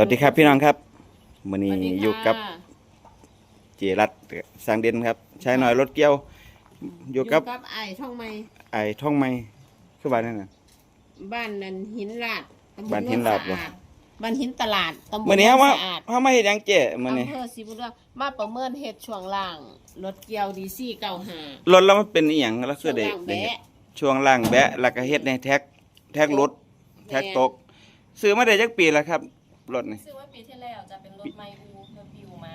วัสดีครับพี่น้องครับวันนี้สวัสดีค่ะอยู่กับเจรัตน์สังเด่นครับใช้หน่อยรถเกี่ยว อยู่กับไอ้ท่องไม้ไอ้ท่องไม้คือบ้านนั่นน่ะบ้านนันหินลาดตำบลบ้านหินลาดเหรอโสะอาบ้านหินตลาดตำบลมื้อนี้เฮามาโสะอาดเฮามาเฮ็ดหยังเจ้มื้อนี้อำเภอศรีบุญเรืองมาประเมินเฮ็ดช่วงล่างรถเกี่ยวดีซี่เก้าหารถแล้วมันเป็นอีหยังแล้วช่คือวงได้ล่างได้เฮ็ดแบะช่วงล่างแบะแล้วก็เฮ็ดในแท็ก แท็กรถแท็กตกซื้อมาได้จักปีแล้วครับ รถนี่ ซื้อไว้ปีที่แล้วจะเป็นรถไมอูรถบิวมา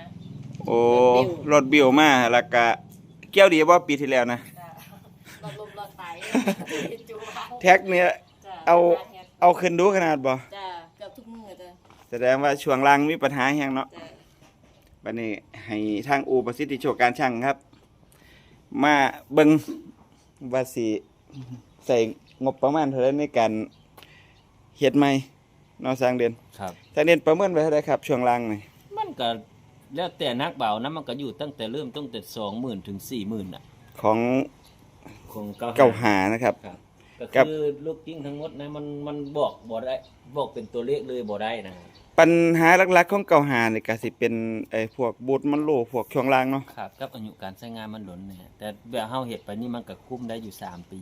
โอ้รถบิวมาแล้วก็เกี่ยวดีบ่ปีที่แล้วนะ จ้ะรถลมรถไฟจูเอาแท็กเนี่ย จ้ะเอา เอาขึ้นดูขนาดบ่จ้ะเกือบทุกมือจ้ะแสดงว่าช่วงล่างมีปัญหาแฮงเนาะ จ้ะบันนี้ให้ทางอูประสิทธิโชคการช่างครับ มาเบิงว่าสิใส่งบประมาณเท่าไหรในการเฮ็ดใหม่ เนอสร้างเดือนครับ สร้างเดือนประเมินไว้เท่าไหรครับช่วงล่างนี่มันก็แล้วแต่นักเบานะมันก็อยู่ตั้งแต่เริ่มตั้งแต่สองหมื่นถึงสี่หมื่นอะของของเก้าเก่าหานะครับ ครับก็ครับคือลูกกิ้งทั้งหมดนะมันมันบอกบ่ได้บอกเป็นตัวเลขเลยบ่ได้นะปัญหาหลักๆของเก่าหานี่ก็สิเป็นไอ้พวกบูทมันโลพวกช่วงล่างเนาะครับกับอายุการใช้งานมันหล่นเนี่ยแต่แบบเฮาเฮ็ดไปนี่มันก็คุ้มได้อยู่สามปี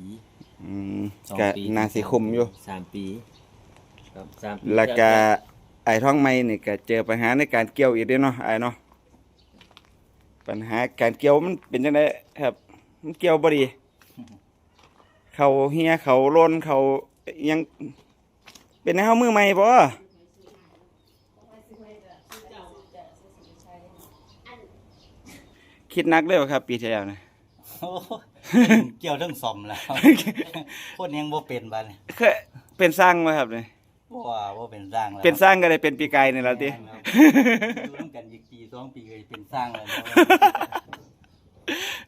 อืมสองก็ปีน่าสิคุ้มอยู่สามปี ครับสามปีแล้วก็ไอ้ท้องไม้นี่ก็เจอปัญหาในการเกี่ยวอีกเด้เนาะไอ้เนาะปัญหาการเกี่ยวมันเป็นจังไดครับมันเกี่ยวบ่ดีเขาเฮียเขาโลนเขายังเป็นให้เฮามือใหม่บ่คิดหนักเลยบ่ครับ ปีที่แล้วนะโอ้เกี่ยวเรื่องซ่อมแล้ว คนยังบ่เป็นบัดนี้เคยเป็นสร้างบ่ครับนี่ บ่ว่าบ่เป็นสร้างแล้วเป็นสร้างก็ได้เป็นปีกายนี่ล่ะติแม่นครับอยู่ร่วมกันอีกปีสองปีก็สิเป็นสร้างแล้วเนาะ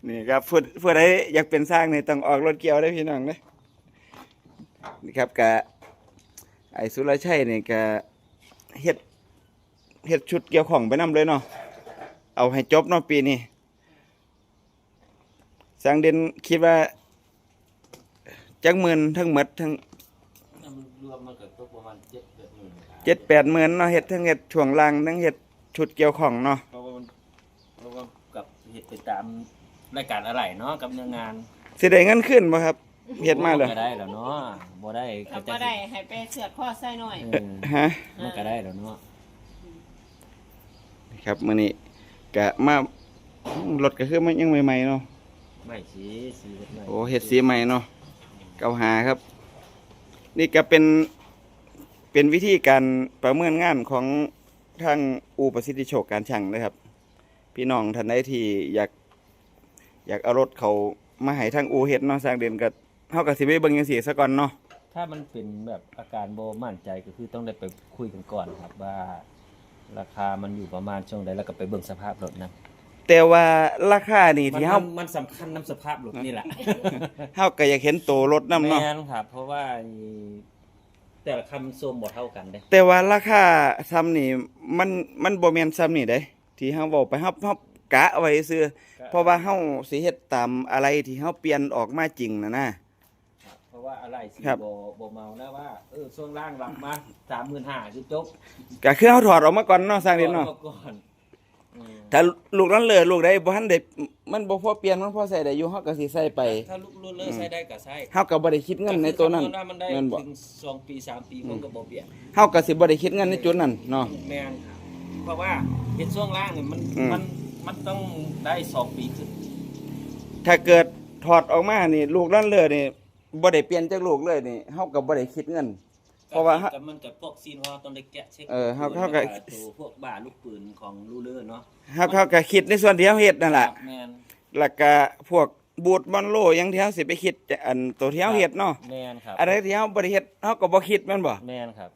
นี่ครับผู้ผู้ใดอยากเป็นสร้างนี่ต้องออกรถเกี่ยวได้อพี่น้องเด้อนี่ครับกะไอ้สุรชัยนี่กะเฮ็ดเฮ็ดชุดเกี่ยวของไปนํเลยเนาะเอาให้จบเนาะปีนี้สร้างเด่นคิดว่าจักหมื่นทั้งหมดทั้งมัน รวมมันก็ตกประมาณ7 8หมื่นครับเจ็ดแปดหมื่นเนาะเฮ็ดทั้งเฮ็ดช่วงล่างทั้งเฮ็ดชุดเกี่ยวของเนาะเพราะว่ามันเพราะว่ากับเฮ็ดไปตามรายการอะไรเนาะกับเนื้องานสิได้เงินขึ้นบ่ครับเฮ็ดมาเลยก็ได้แล้วเนาะบ่ได้ก็บ่ได้ให้ไปเสือกข้อไส้หน่อย เออฮะ มันก็ได้แล้วเนาะครับมื้อนี้กะมารถก็คือมันยังใหม่ๆเนาะไม่สีสีเฮ็ดไม่โอ้เฮ็ดสีใหม่เนาะเก่าหาครับ นี่ก็เป็นเป็นวิธีการประเมินงานของทางอูประสิทธิโชคการช่างนะครับ พี่น้องท่านใดที่อยาก อยากเอารถเขามาให้ทางอูเฮ็ดเนาะสร้างเด่นก็เฮาก็สิไปเบิ่งจังซี่ซะก่อนเนาะถ้ามันเป็นแบบอาการโบมั่นใจก็คือต้องได้ไปคุยกันก่อนครับว่า ราคามันอยู่ประมาณช่วงใดแล้วก็ไปเบิ่งสภาพรถนะ แต่ว่าราคานี่มันที่เฮามันสำคัญนํสภาพรถนี่แหละ เฮาก็อยากเห็นโตรถนํเนาะแม่นครับ เพราะว่าแต่ละคำโซมบ่เท่ากันเด้แต่ว่าราคาซ้ำนี่มันมันบ่แม่นซ้ำนี่เด้ที่เฮาเว้าไปเฮาเฮากะไว้ซื่อเพราะว่าเฮาสิเฮ็ดตามอะไรที่เฮาเปลี่ยนออกมาจริงน่ะนะเพราะว่าอะไรสิครับ บ่บ่เมานะว่าเออช่วงล่างรับมา35,000คือจบก็คือเฮาถอดออกมาก่อนเนาะสร้างเด่นเนาะก่อนอืม ถ้าลูกนั้นเหลือลูกใดบ่ทันได้มันบ่พอเปลี่ยนมันพอใส่ได้อยู่เฮาก็สิใส่ไป ถ้าลูกรุ่นเลิกใช้ได้ก็ใช้เฮาก็บ่ได้คิดเงินในตัวนั้นก็คือคำว่ามันได้แม่นบ่ถึงสองปีสามปีผมก็บ่เปลี่ยนเฮาก็สิบ่ได้คิดเงินในจุดนั้นเนาะแม่นครับเพราะว่าเห็นช่วงล่างเนี่ยมันอืมมันมันต้องได้สองปีขึ้นถ้าเกิดถอดออกมานี่ ลูกนั้นเหลือนี่บ่ได้เปลี่ยนจากลูกเลยนี่เฮาก็บ่ได้คิดเงิน เพราะว่าแต่มันกับพวกซีนว่าต้องได้แกะเช็คเออเขาเขาก็ ตัวพวกบ้าลูกปืนของลูเลอร์เนาะเฮาเขาก็คิดในส่วนที่เฮาเฮ็ดนั่นล่ะครับแม่นแล้วก็พวกบูทบอลโลอยังที่เฮาสิไปคิดจะอันตัวที่เฮาเฮ็ดเนาะแม่นครับอะไรที่เฮาบ่ได้เฮ็ดเฮาก็บ่คิดแม่นบ่ แม่นครับ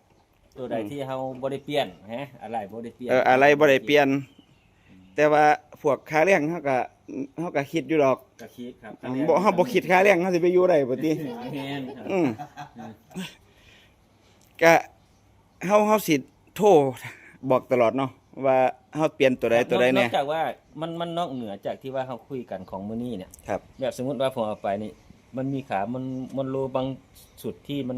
ตัวใดที่เฮาบ่ได้เปลี่ยนฮะอะไรบ่ได้เปลี่ยนเอออะไรบ่ได้เปลี่ยน แต่ว่าพวกค่าแรงเฮาก็เฮาก็คิดอยู่ดอกก็คิดครับบ่เฮาบ่คิดค่าแรงเฮาสิไปอยู่ได้บ่ติแม่นครับ อืม ก็เฮาเฮาสิโทรบอกตลอดเนาะว่าเฮาเปลี่ยนตัวใดตัวใดนแน่อกจากว่ามันมันนอกเหนือจากที่ว่าเฮาคุยกันของมื้อนี้เนี่ยครับ แบบสมมุติว่าผมเอาไปนี่ มันมีขา มันมันโลบางสุดที่มัน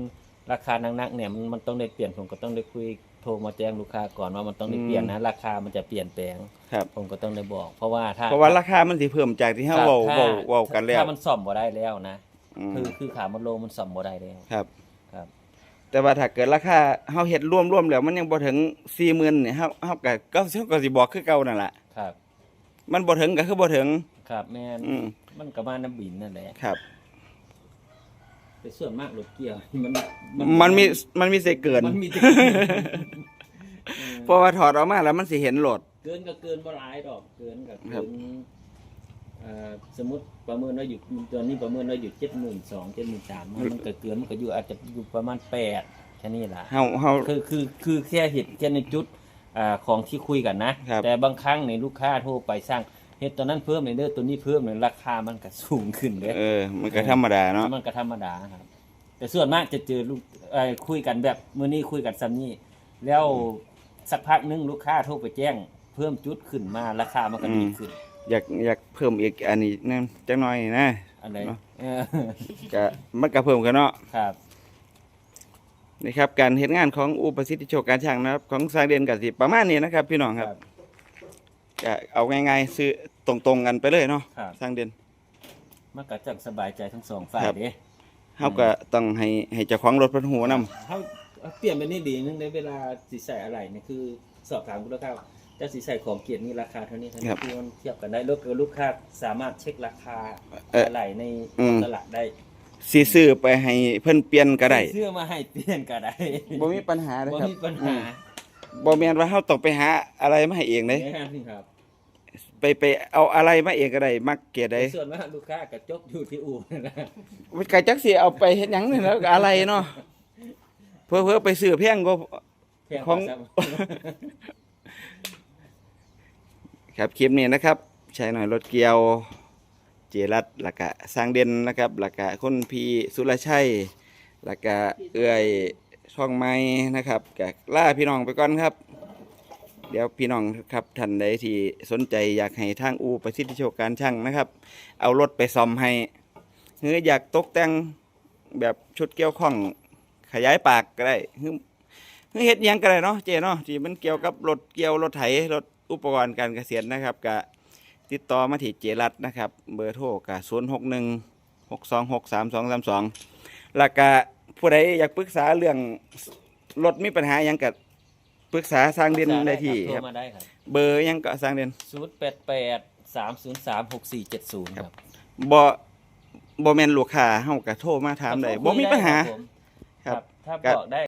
ราคานักๆเนี่ยมันมันต้องได้เปลี่ยนผมก็ต้องได้คุยโทรมาแจ้งลูกค้าก่อนว่ามันต้องได้เปลี่ยนนะราคามันจะเปลี่ยนแปลง ครับ ผมก็ต้องได้บอก เพราะว่าถ้าเพราะว่าราคามันสิเพิ่มจากที่เฮาครับเว้าถ้เว้าเว้ากันแล้วถ้ามันซ่อมบ่ได้แล้วนะ อืมคือคือขามันโลมันซ่อมบ่ได้แล้ว ครับครับ แต่ว่าถ้าเกิดราคาเฮาเฮ็ดรวมๆแล้วมันยังบ่ถึง40,000นี่เฮาเฮาก็ก็เฮาก็สิบอกคือเก่านั่นล่ะครับ มันบ่ถึงก็คือบ่ถึง ครับแม่นอืม มันก็มาน้ำบินนั่นแหละครับแต่ส่วนมากรถเกี่ยวมันมันมีมันมีสิเกิน มันมีแต่เพราะว่าถอดออกมาแล้วมันสิเห็นโหลด เกินก็เกินบ่หลายดอกเกินก็ครัเกิบนเอ่อ สมมุติประเมินว่าอยู่ตอนนี้ประเมินว่าอยู่เจ็ดหมื่นสองเจ็ดหมื่นสามมันก็เกินมันก็อยู่อาจจะอยู่ประมาณแปดแค่นี้ล่ะเฮาเฮา คือคือคือแค่เห็นแค่ในจุดอ่าของที่คุยกันนะ ครับ แต่บางครั้งในลูกค้าโทรไปสร้างเฮ็ดตัวนั้นเพิ่มในเด้อตัวนี้เพิ่มในราคามันก็สูงขึ้นเด้ เออ มันก็ธรรมดาเนาะ มันก็ธรรมดาครับ แต่ส่วนมากจะเจอลูกเอ่อคุยกันแบบมื้อนี้คุยกันซ้ำนี้แล้วสักพักหนึงลูกค้าโทรไปแจ้ง เพิ่มจุดขึ้นมาราคามันก็ดีขึ้น อยากอยากเพิ่มอีกอันนี้นึงจักหน่อยนะอะไรเนาะเออก็มันก็เพิ่มกันเนาะครับนี่ครับการเฮ็ดงานของอุปสิทธิโชคการช่างนะครับ ของสร้างเด่นก็สิประมาณนี้นะครับ พี่น้องครับก็เอาง่ายๆซื้อตรงๆกันไปเลยเนาะครับสร้างเด่นมันก็จะสบายใจทั้งสองฝ่ายครับเด้เฮาก็ต้องให้ให้เจ้าของรถเพิ่นฮู้นํเขาเปลี่ยนไปนี่ดีนึงในเวลาสิใส่อะไรเนี่ยคือ สอบถามคุณลูกค้า ว่าจะสิใส่ของเกียรตินี่ราคาเท่านี้เท่านี้คือมันเทียบกันได้แล้วก็ลูกค้าสามารถเช็คราคาเอ่ออะไรในอืม ตลาดได้สิซื้อไปให้เพิ่นเปลี่ยนก็ได้เสื้อมาให้เปลี่ยนก็ได้บ่มีปัญหาเลยบ่ครับมีปัญหาบ่แม่นว่าเฮาต้องไปหาอะไรมาให้เองเด้แน่นอนครับ ไปไปเอาอะไรมาเองก็ได้มักเกียรติได้ส่วนมากลูกค้ากระจกอยู่ที่อู่นั่นนะมันก็จักสิเอาไปเฮ็ดหยังนี่แล้วก็อะไรเนาะเพื่อๆไปซื้อแพงก็ แพงของกว่าซ้ำ ครับคลิปนี้นะครับใช้หน่อยรถเกียวเจรัตน์แล้วก็สร้างเด่นนะครับแล้วก็คนพีสุรชัยแล้วก็เอื้อยช่องไม้นะครับก็ล่าพี่น้องไปก่อนครับ เดี๋ยวพี่น้องครับท่านใดที่สนใจอยากให้ทางอูประสิทธิโชคการช่างนะครับ เอารถไปซ่อมให้หรืออยากตกแต่งแบบชุดเกี่ยวข้องขยายปากก็ได้หรือเฮ็ดยังก็ได้เนาะเจเนาะที่มันเกี่ยวกับรถเกี่ยวรถไถรถ อุปกรณ์การเกษตรนะครับก็ติดต่อมาที่เจรัตน์นะครับ เบอร์โทรก็ศูนย์หกหนึ่งหกสองหกสามสองสามสองแล้วก็ผู้ใดอยากปรึกษาเรื่องรถมีปัญหาหยังกับปรึกษาสร้างเด่นได้ที่โทครรับ มาได้ครับเบอร์หยังก็สร้างเด่นศูนย์แปดแปดสามศูนย์สามหกสี่เจ็ดศูนย์ครับบ่บ่แม่นลูกค้าเฮาก็โทรมาถามได้บ่มีปัญหา ครับผมครับถ้าครับบอกได้